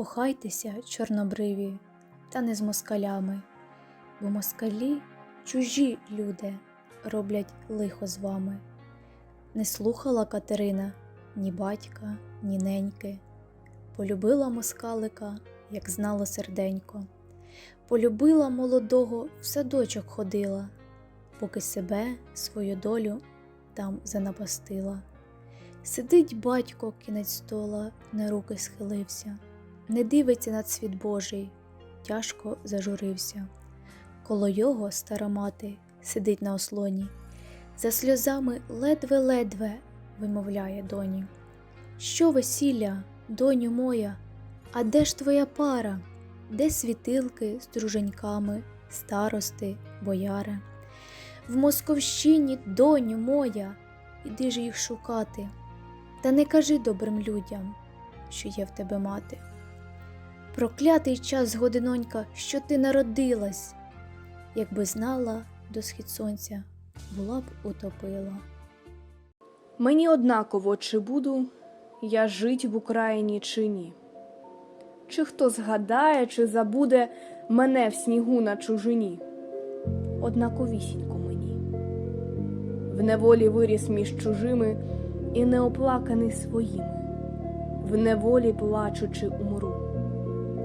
Кохайтеся, чорнобриві, та не з москалями, бо москалі чужі люди роблять лихо з вами. Не слухала Катерина ні батька, ні неньки. Полюбила москалика, як знало серденько. Полюбила молодого, в садочок ходила, поки себе, свою долю там занапастила. Сидить батько кінець стола, на руки схилився, не дивиться на світ Божий, тяжко зажурився. Коло його стара мати сидить на ослоні, за сльозами ледве-ледве вимовляє доні. Що весілля, доню моя, а де ж твоя пара? Де світилки з друженьками, старости, бояри? В Московщині, доню моя, іди ж їх шукати. Та не кажи добрим людям, що є в тебе мати. Проклятий час, годинонька, що ти народилась, якби знала до схід сонця, була б утопила. Мені однаково, чи буду я жить в Україні чи ні. Чи хто згадає, чи забуде мене в снігу на чужині. Однаковісінько мені. В неволі виріс між чужими і неоплаканий своїми. В неволі плачучи умру,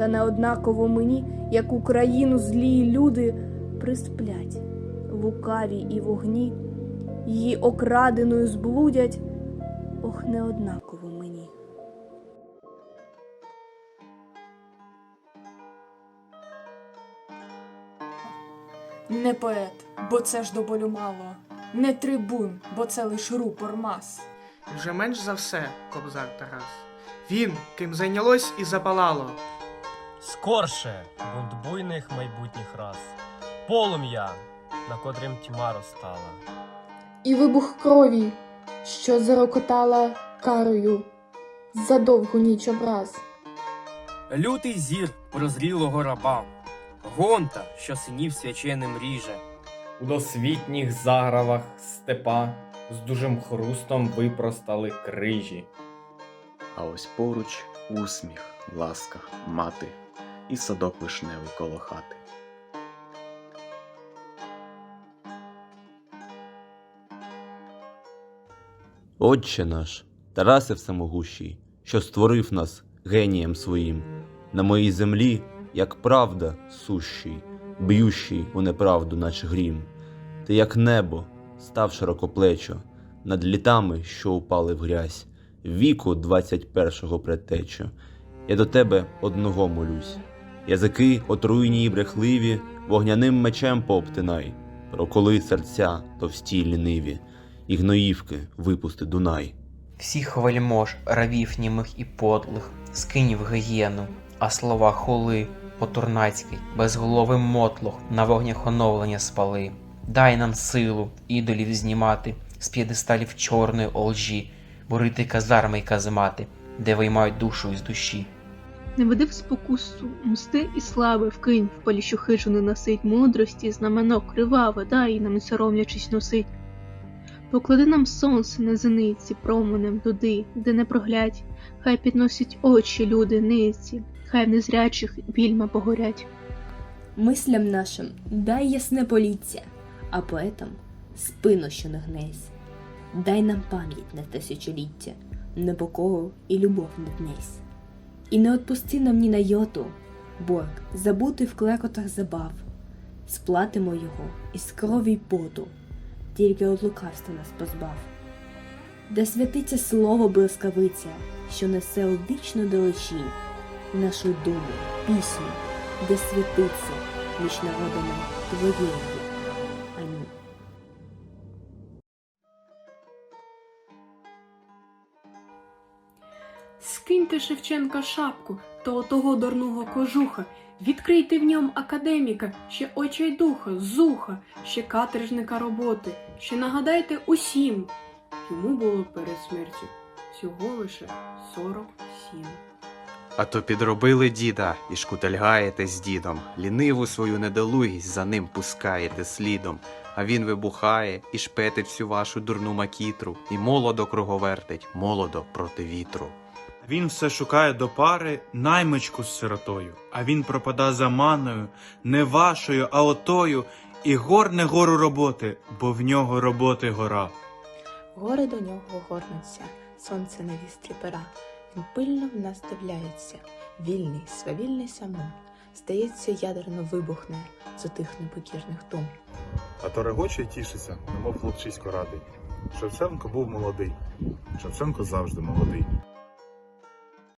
Та не однаково мені, як Україну злі люди присплять, лукаві і вогні, її окраденою зблудять, ох, не однаково мені. Не поет, бо це ж до болю мало, не трибун, бо це лиш рупор мас. Вже менш за все, кобзар Тарас. Він, ким зайнялось і запалало. Скорше бунт буйних майбутніх рас, полум'я, на котрим тьма розтала. і вибух крові, що зарокотала карою за довгу ніч образ. Лютий зір прозрілого раба, гонта, що синів свяченим ріже. У досвітніх загравах степа з дужим хрустом випростали крижі. А ось поруч усміх, ласка, мати і садок вишневий коло хати. Отче наш, Тарасе Всемогущий, що створив нас генієм своїм, на моїй землі, як правда сущий, б'ющий у неправду, наче грім, ти як небо, став широкоплечо, над літами, що упали в грязь, віку двадцять першого предтечо. Я до тебе одного молюсь. Язики отруйні й брехливі, вогняним мечем пообтинай, проколи серця товсті ліниві, і гноївки випусти Дунай. Всіх вельмож, равів німих і подлих, скинь в гієну, а слова хули, потурнацький, безголовий мотлох на вогнях оновлення спали. Дай нам силу ідолів знімати з п'єдесталів чорної олжі, бурити казарми й каземати, де виймають душу із душі. Не веди в спокусу, мсти і слави вкинь в поліщу хижу носить мудрості, знаменок криваве, дай нам соромлячись носить. Поклади нам сонце на зениці променем туди, де не проглядь, хай підносять очі люди ниці, хай в незрячих вільма погорять. Мислям нашим дай ясне поліття, а поетам спину, що не гнесь. Дай нам пам'ять на тисячоліття, непокору і любов не днесь. І не отпусти нам ні на йоту, борг забути в клекотах забав, сплатимо його із крові й поту, тільки од лукавства нас позбав. Де святиться слово блискавиця, що несе у вічну далечінь, нашу думу, пісню, де світиться між народами твоєї. Скиньте Шевченка шапку, то того дурного кожуха. Відкрийте в ньому академіка, ще очайдуха, зуха, ще каторжника роботи, ще нагадайте усім. Йому було перед смертю всього лише 47. А то підробили діда і шкутельгаєте з дідом, ліниву свою недолугість за ним пускаєте слідом, а він вибухає і шпетить всю вашу дурну макітру, і молодо круговертить, молодо проти вітру. Він все шукає до пари наймичку з сиротою, а він пропада за маною, не вашою, а отою, і горне гору роботи, бо в нього роботи гора. Гори до нього горнуться, сонце на вістрі пера. Він пильно в нас дивляється, вільний, свавільний самун. Здається, ядерно вибухне з отих непокірних дум. А то регоче й тішиться, немов хлопчисько радий. Шевченко був молодий. Шевченко завжди молодий.